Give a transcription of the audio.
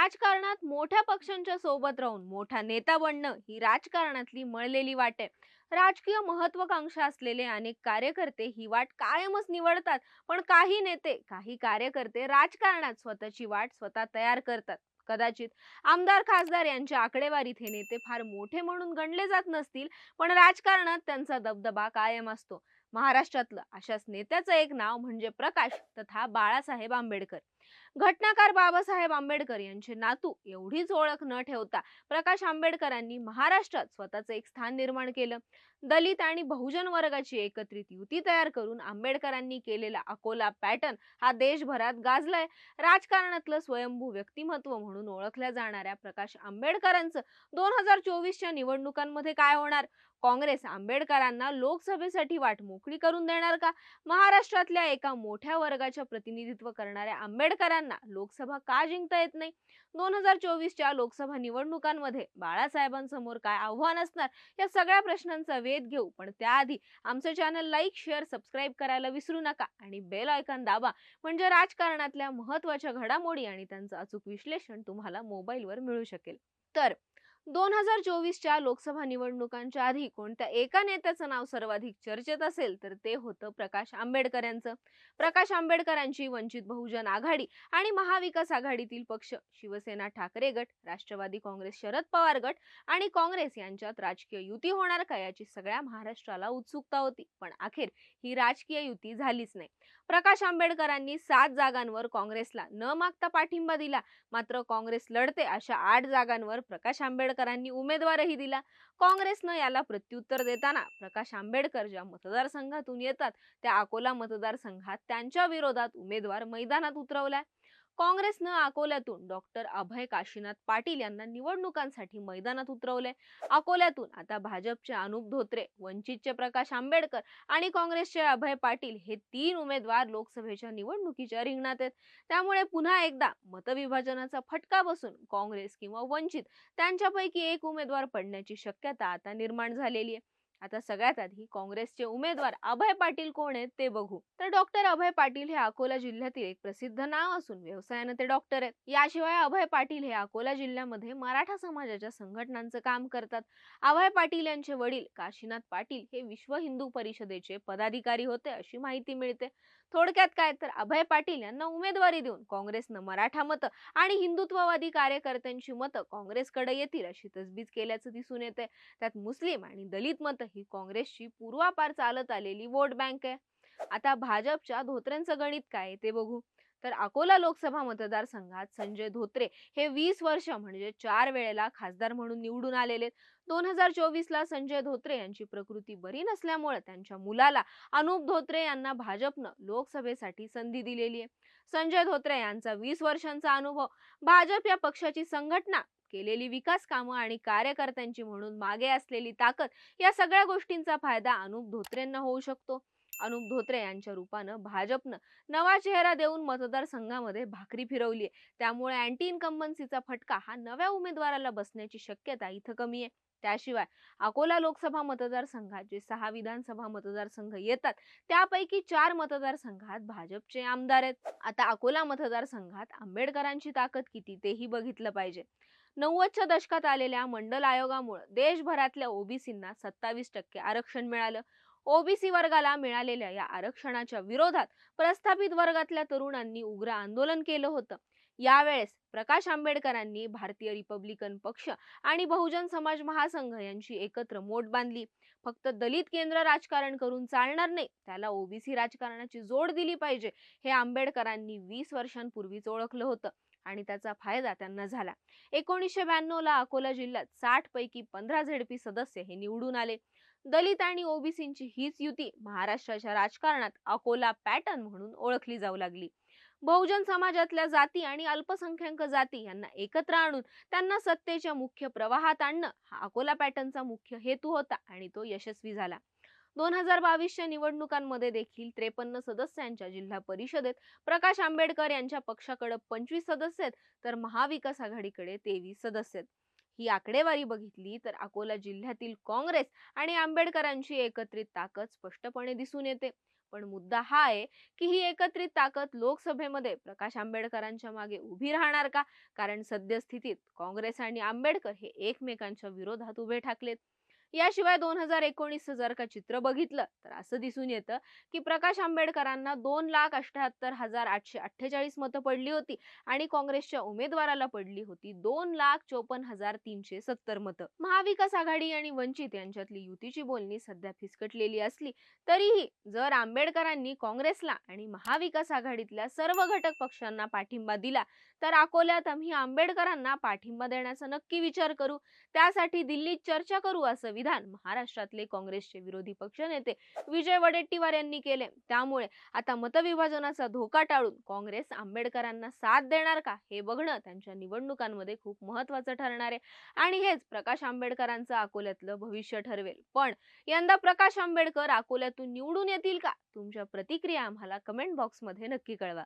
राजकारणात मोठ्या पक्षांच्या सोबत राहून मोठा नेता बनणं ही राजकारणातली मळलेली वाट आहे. राजकीय महत्वाकांक्षा असलेले अनेक कार्यकर्ते ही वाट कायमच निवडतात पण काही नेते काही कार्यकर्ते राजकारणात स्वतःची वाट स्वतः तयार करतात. कदाचित आमदार खासदार यांच्या आकडेवारीत हे नेते फार मोठे म्हणून गणले जात नसतील पण राजकारणात त्यांचा दबदबा कायम असतो. महाराष्ट्रातलं अशाच नेत्याचं एक नाव म्हणजे प्रकाश तथा बाळासाहेब आंबेडकर. घटनाकार बाबासाहेब आंबेडकर यांचे नातू एवढीच ओळख न ठेवता प्रकाश आंबेडकरांनी महाराष्ट्रात स्वतःचं एक स्थान निर्माण केलं. दलित आणि बहुजन वर्गाची एकत्रित युती तयार करून आंबेडकरांनी केलेला अकोला पॅटर्न हा देशभरात गाजलाय. राजकारणातलं स्वयंभू व्यक्तिमत्व म्हणून ओळखल्या जाणाऱ्या प्रकाश आंबेडकरांचं दोन हजार चोवीसच्या निवडणुकांमध्ये काय होणार? काँग्रेस आंबेडकरांना लोकसभेसाठी वाट मोकळी करून देणार का? महाराष्ट्रातल्या एका मोठ्या वर्गाच्या प्रतिनिधित्व करणाऱ्या आंबेडकर आंबेडकरांना लोकसभा का जिंकता येत नाही? दोन हजार चोवीसच्या लोकसभा निवडणुकांमध्ये बाळासाहेबांसमोर काय आव्हान असणार? या सगळ्या प्रश्नांचा वेध घेऊ. पण त्याआधी आमचं चॅनल लाईक शेअर सबस्क्राईब करायला विसरू नका आणि बेल आयकॉन दाबा. म्हणजे राजकारणातल्या महत्त्वाच्या घडामोडी आणि त्यांचं अचूक विश्लेषण तुम्हाला मोबाईलवर मिळू शकेल. तर दोन हजार चोवीसच्या लोकसभा निवडणुकांच्या आधी कोणत्या एका नेत्याचं नाव सर्वाधिक चर्चेत असेल तर ते होतं प्रकाश आंबेडकर यांचं प्रकाश आंबेडकरांची वंचित बहुजन आघाडी आणि महाविकास आघाडीतील पक्ष शिवसेना ठाकरे गट राष्ट्रवादी काँग्रेस शरद पवार गट आणि काँग्रेस यांच्यात राजकीय युती होणार का याची सगळ्या महाराष्ट्राला उत्सुकता होती. पण अखेर ही राजकीय युती झालीच नाही. प्रकाश आंबेडकरांनी सात जागांवर काँग्रेसला न मागता पाठिंबा दिला. मात्र काँग्रेस लढते अशा आठ जागांवर प्रकाश आंबेडकर आंबेडकरांनी उमेदवारही दिला. काँग्रेसनं याला प्रत्युत्तर देताना प्रकाश आंबेडकर ज्या मतदारसंघातून येतात त्या अकोला मतदारसंघात त्यांच्या विरोधात उमेदवार मैदानात उतरवलाय. काँग्रेसनं अकोल्यातून डॉक्टर अभय काशीनाथ पाटील यांना निवडणुकांसाठी मैदानात उतरवले अकोल्यातून आता भाजपचे अनुप धोत्रे वंचितचे प्रकाश आंबेडकर आणि काँग्रेसचे अभय पाटील हे तीन उमेदवार लोकसभेच्या निवडणुकीच्या रिंगणात आहेत. त्यामुळे पुन्हा एकदा मतविभाजनाचा फटका बसून काँग्रेस किंवा वंचित त्यांच्यापैकी एक उमेदवार पडण्याची शक्यता आता निर्माण झालेली आहे. आता सगळ्यात आधी काँग्रेसचे उमेदवार अभय पाटील कोण आहेत ते बघू. तर डॉक्टर अभय पाटील हे अकोला जिल्ह्यातील एक प्रसिद्ध नाव असून व्यवसायाने ते डॉक्टर आहेत. याशिवाय अभय पाटील हे अकोला जिल्ह्यामध्ये मराठा समाजाच्या संघटनांचं काम करतात. अभय पाटील यांचे वडील काशीनाथ पाटील हे विश्व हिंदू परिषदेचे पदाधिकारी होते अशी माहिती मिळते. थोडक्यात काय तर अभय पाटील यांना उमेदवारी देऊन काँग्रेसनं मराठा मतं आणि हिंदुत्ववादी कार्यकर्त्यांची मतं काँग्रेसकडे येतील अशी तजबीज केल्याचं दिसून येते त्यात मुस्लिम आणि दलित मतं ही काँग्रेसची पूर्वापार चालत आलेली वोट बँक आहे. आता भाजपच्या धोत्र्यांचं गणित काय ते बघू. तर अकोला लोकसभा मतदारसंघात संजय धोत्रे हे वीस वर्ष म्हणजे चार वेळेला खासदार म्हणून निवडून आलेले दोन हजार चोवीस ला संजय धोत्रे यांची प्रकृती बरी नसल्यामुळे त्यांच्या मुलाला अनुप धोत्रे यांना भाजपनं लोकसभेसाठी संधी दिलेली आहे. संजय धोत्रे यांचा वीस वर्षांचा अनुभव भाजप या पक्षाची संघटना केलेली विकास कामं आणि कार्यकर्त्यांची म्हणून मागे असलेली ताकद या सगळ्या गोष्टींचा फायदा अनुप धोत्रेंना होऊ शकतो. अनुप धोत्रे यांच्या रूपानं भाजपनं नवा चेहरा देऊन मतदारसंघामध्ये भाकरी फिरवली आहे त्यामुळे अँटी इन्कम्बन्सीचा फटका हा नव्या उमेदवाराला बसण्याची शक्यता इथं कमी आहे. त्याशिवाय अकोला लोकसभा मतदारसंघात जे सहा विधानसभा मतदारसंघ येतात त्यापैकी चार मतदारसंघात भाजपचे आमदार आहेत. आता अकोला मतदारसंघात आंबेडकरांची ताकद किती तेही बघितलं पाहिजे. नव्वदच्या दशकात आलेल्या मंडल आयोगामुळे देशभरातल्या ओबीसींना सत्तावीस टक्के आरक्षण मिळालं. ओबीसी वर्गाला मिळालेल्या या आरक्षणाच्या विरोधात प्रस्थापित वर्गातल्या तरुणांनी उग्र आंदोलन केलं होतं. यावेळेस प्रकाश आंबेडकरांनी भारतीय रिपब्लिकन पक्ष आणि बहुजन समाज महासंघ यांची एकत्र मोठ बांधली. फक्त दलित केंद्र राजकारण करून चालणार नाही त्याला ओबीसी राजकारणाची जोड दिली पाहिजे हे आंबेडकरांनी वीस वर्षांपूर्वीच ओळखलं होतं. आणि त्याचा फायदा त्यांना झाला. एकोणीसशे ब्याण्णवला अकोला जिल्ह्यात साठ पैकी पंधरा झेडपी सदस्य हे निवडून आले. दलित आणि ओबीसींची हीच युती महाराष्ट्राच्या राजकारणात अकोला पॅटर्न म्हणून ओळखली जाऊ लागली. बहुजन समाजातल्या जाती आणि अल्पसंख्याक जाती यांना एकत्र आणून त्यांना सत्तेच्या मुख्य प्रवाहात आणणं हा अकोला पॅटर्नचा मुख्य हेतू होता आणि तो यशस्वी झाला. दोन हजार बावीसच्या निवडणुकांमध्ये देखील त्रेपन्न सदस्यांच्या जिल्हा परिषदेत प्रकाश आंबेडकर यांच्या पक्षाकडे पंचवीस सदस्य आहेत तर महाविकास आघाडीकडे तेवीस सदस्य आहेत. ही आकडेवारी बघितली तर अकोला जिल्ह्यातील काँग्रेस आणि आंबेडकरांची एकत्रित ताकद स्पष्टपणे दिसून येते. पण मुद्दा हा आहे की ही एकत्रित ताकद लोकसभेमध्ये प्रकाश आंबेडकरांच्या मागे उभी राहणार का? कारण सद्यस्थितीत काँग्रेस आणि आंबेडकर हे एकमेकांच्या विरोधात उभे ठाकलेत. याशिवाय दोन हजार एकोणीस जर का चित्र बघितलं तर असं दिसून येतं की प्रकाश आंबेडकरांना दोन लाख अठ्याहत्तर हजार आठशे अठ्ठेचाळीस मतं पडली होती आणि काँग्रेसच्या उमेदवाराला पडली होती दोन लाख चोपन्न हजार तीनशे सत्तर मतं. महाविकास आघाडी आणि वंचित यांच्यातली युतीची बोलणी सध्या फिसकटलेली असली तरीही जर आंबेडकरांनी काँग्रेसला आणि महाविकास आघाडीतल्या सर्व घटक पक्षांना पाठिंबा दिला तर अकोल्यात आम्ही आंबेडकरांना पाठिंबा देण्याचा नक्की विचार करू. त्यासाठी दिल्लीत चर्चा करू असं विधान महाराष्ट्रातले काँग्रेसचे विरोधी पक्षनेते विजय वडेट्टीवार यांनी केले. त्यामुळे आता मतविभाजनाचा धोका टाळून काँग्रेस आंबेडकरांना साथ देणार का हे बघणं त्यांच्या निवडणुकांमध्ये खूप महत्वाचं ठरणार आहे. आणि हेच प्रकाश आंबेडकरांचं अकोल्यातलं भविष्य ठरवेल. पण यंदा प्रकाश आंबेडकर अकोल्यातून निवडून येतील का? तुमच्या प्रतिक्रिया आम्हाला कमेंट बॉक्समध्ये नक्की कळवा.